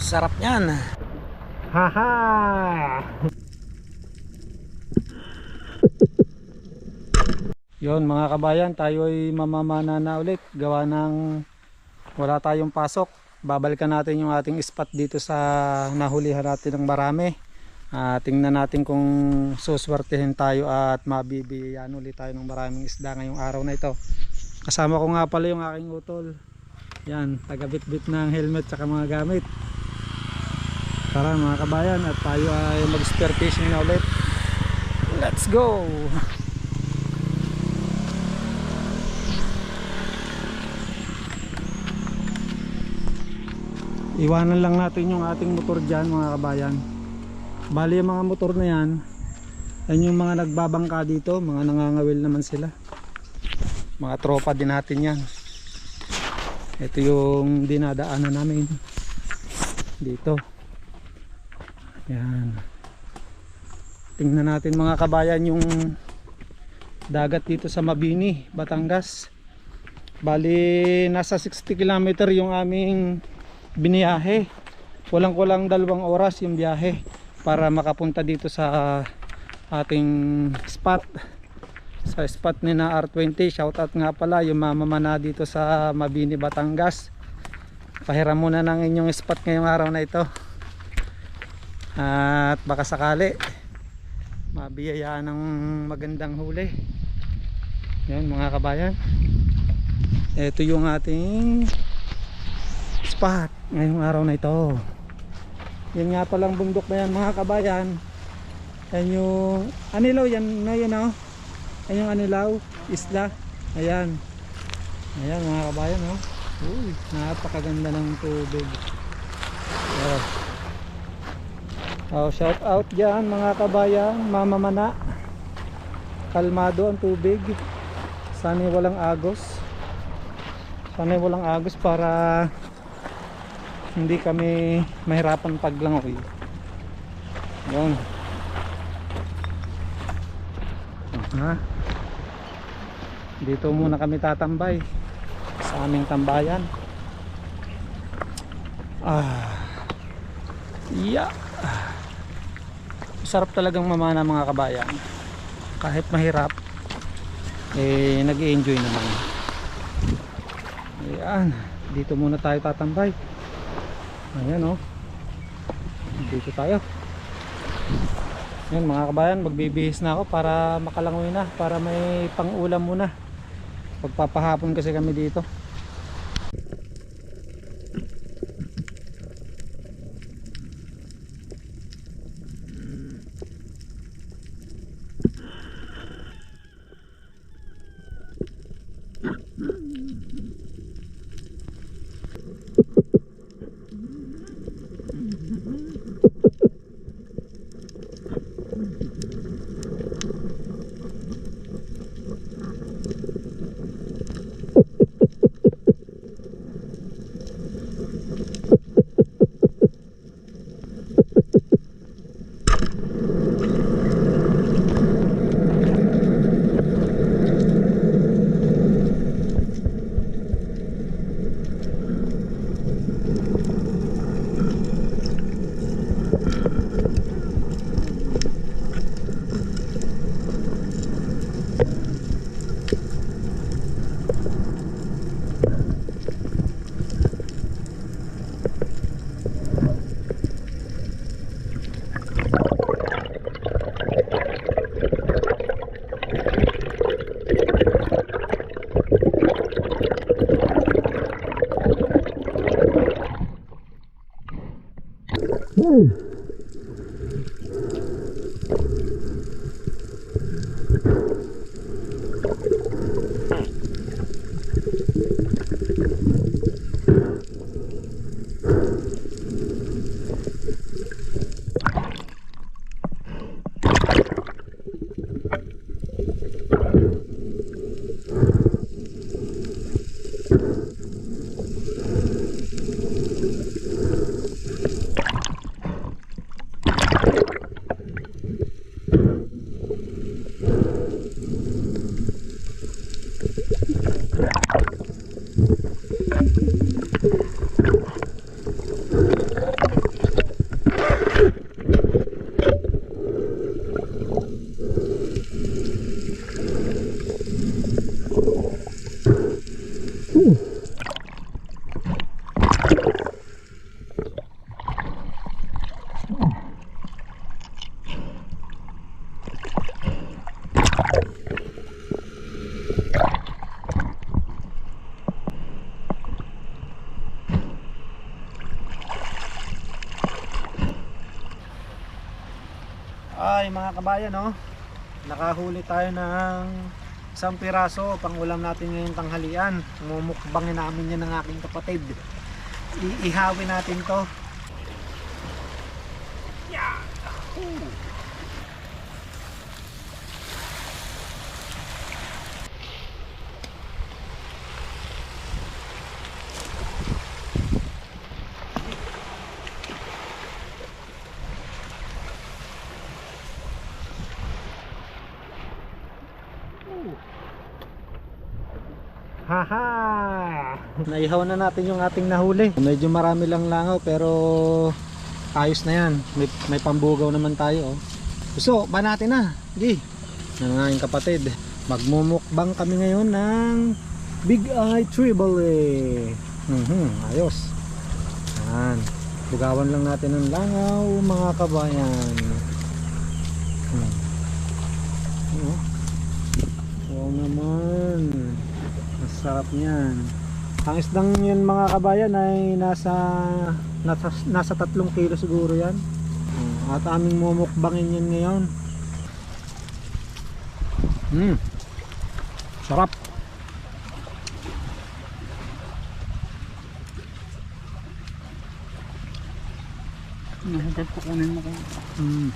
Sarap niyan. Haha! Yon mga kabayan, tayo ay mamamana na ulit. Gawa ng wala tayong pasok. Babalikan natin yung ating spot dito sa nahulihan natin ng marami. Ah, tingnan natin kung suswertehin tayo at mabibiyan ulit tayo ng maraming isda ngayong araw na ito. Kasama ko nga pala yung aking utol. Yan, tagabit-bit ng helmet at mga gamit. Tara mga kabayan at tayo ay mag-spear fishing na ulit. Let's go! Iwanan lang natin yung ating motor dyan mga kabayan. Bali yung mga motor na yan, yan yung mga nagbabangka dito, mga nangangawil naman sila. Mga tropa din natin yan. Ito yung dinadaanan namin dito. Yan. Tingnan natin mga kabayan yung dagat dito sa Mabini, Batangas. Bali nasa 60 km yung aming biniyahe. Walang kulang dalawang oras yung biyahe para makapunta dito sa ating spot. Sa spot ni na R20. Shoutout nga pala yung mamamana dito sa Mabini, Batangas. Pahiram muna ng inyong spot ngayong araw na ito. At baka sakali mabiyayaan ng magandang huli. Yan mga kabayan. Ito yung ating spot ngayong araw na ito. Yan nga palang bundok na yan mga kabayan. Yan yung anilaw yan na yun oh. Yan yung anilaw, isla. Ayan. Ayan mga kabayan oh. Uy, napakaganda ng tubig. Oh. Oh, shout out diyan mga kabayan, mamamana. Kalmado ang tubig. Sana'y walang agos. Sana'y walang agos para hindi kami mahirapan paglangoy. Yun. Ha? Dito muna kami tatambay sa aming tambayan. Ah. Yeah. Sarap talagang mamana mga kabayan. Kahit mahirap eh nag-enjoy naman. Ayan, dito muna tayo tatambay. Ayan oh. Dito tayo. Yan mga kabayan, magbibihis na ako para makalangoy na, para may pang-ulam muna. Pagpapahapon kasi kami dito. Ay mga kabayan no, nakahuli tayo ng isang piraso pang ulam natin ngayong tanghalian. Mumukbangin namin yan ng aking kapatid. Iihawin natin to. Yeah. Haha! Naihaw na natin yung ating nahuli. Medyo marami lang langaw pero ayos na yan. May, may pambugaw naman tayo. Oh. Gusto, ba natin na? Sige. Yan ang aking kapatid. Magmumukbang kami ngayon ng Big Eye Tribble. Mhm, ayos. Yan. Bugawan lang natin ng langaw mga kabayan. Hmm. Oh. Oo naman. Masarap niyan. Ang isdang yan mga kabayan ay nasa nasa, nasa tatlong kilo siguro yan. At aming mumukbangin yan ngayon. Hmm. Sarap. Nahagad ko kunin mo kung Hmm.